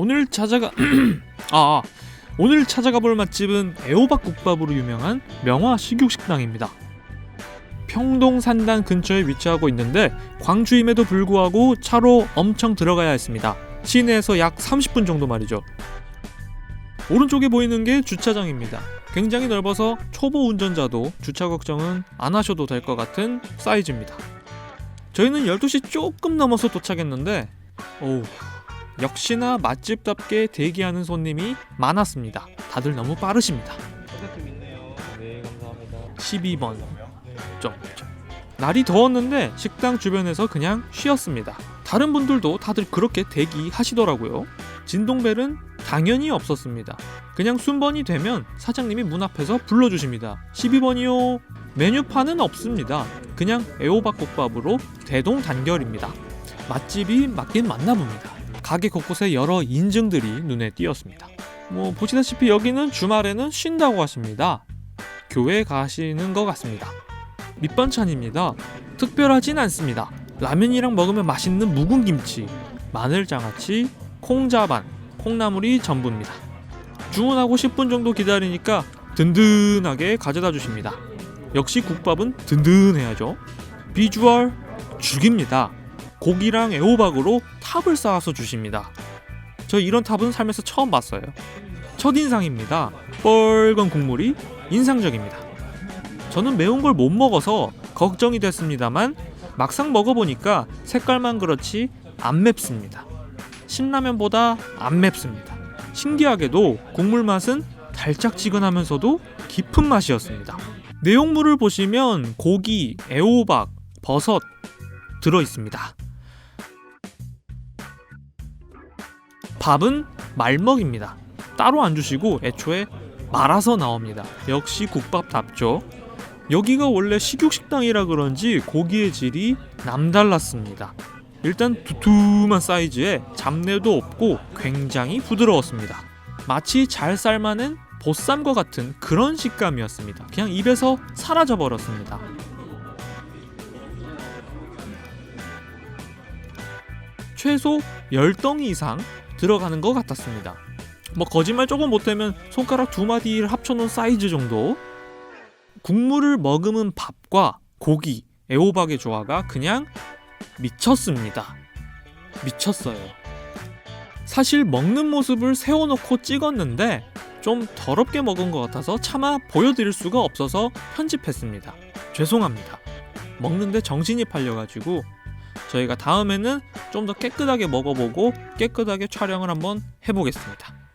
오늘 찾아가 아 오늘 찾아가 볼 맛집은 애호박 국밥으로 유명한 명화 식육식당입니다. 평동 산단 근처에 위치하고 있는데 광주임에도 불구하고 차로 엄청 들어가야 했습니다. 시내에서 약 30분 정도 말이죠. 오른쪽에 보이는 게 주차장입니다. 굉장히 넓어서 초보 운전자도 주차 걱정은 안 하셔도 될 것 같은 사이즈입니다. 저희는 12시 조금 넘어서 도착했는데 오 역시나 맛집답게 대기하는 손님이 많았습니다. 다들 너무 빠르십니다. 네 감사합니다. 12번 점. 날이 더웠는데 식당 주변에서 그냥 쉬었습니다. 다른 분들도 다들 그렇게 대기하시더라고요. 진동벨은 당연히 없었습니다. 그냥 순번이 되면 사장님이 문 앞에서 불러주십니다. 12번이요. 메뉴판은 없습니다. 그냥 애호박국밥으로 대동단결입니다. 맛집이 맞긴 맞나 봅니다. 가게 곳곳에 여러 인증들이 눈에 띄었습니다. 뭐 보시다시피 여기는 주말에는 쉰다고 하십니다. 교회 가시는 것 같습니다. 밑반찬입니다. 특별하진 않습니다. 라면이랑 먹으면 맛있는 묵은 김치, 마늘 장아찌, 콩자반, 콩나물이 전부입니다. 주문하고 10분 정도 기다리니까 든든하게 가져다 주십니다. 역시 국밥은 든든해야죠. 비주얼 죽입니다. 고기랑 애호박으로 탑을 쌓아서 주십니다. 저 이런 탑은 살면서 처음 봤어요. 첫인상입니다. 뻘건 국물이 인상적입니다. 저는 매운 걸 못 먹어서 걱정이 됐습니다만 막상 먹어보니까 색깔만 그렇지 안 맵습니다. 신라면보다 안 맵습니다. 신기하게도 국물 맛은 달짝지근하면서도 깊은 맛이었습니다. 내용물을 보시면 고기, 애호박, 버섯 들어 있습니다. 밥은 말먹입니다. 따로 안 주시고 애초에 말아서 나옵니다. 역시 국밥답죠. 여기가 원래 식육식당이라 그런지 고기의 질이 남달랐습니다. 일단 두툼한 사이즈에 잡내도 없고 굉장히 부드러웠습니다. 마치 잘 삶아낸 보쌈과 같은 그런 식감이었습니다. 그냥 입에서 사라져 버렸습니다. 최소 10덩이 이상 들어가는 것 같았습니다. 뭐 거짓말 조금 못되면 손가락 두 마디를 합쳐놓은 사이즈 정도 국물을 머금은 밥과 고기, 애호박의 조화가 그냥 미쳤습니다. 미쳤어요. 사실 먹는 모습을 세워놓고 찍었는데 좀 더럽게 먹은 것 같아서 차마 보여드릴 수가 없어서 편집했습니다. 죄송합니다. 먹는데 정신이 팔려가지고 저희가 다음에는 좀 더 깨끗하게 먹어보고 깨끗하게 촬영을 한번 해보겠습니다.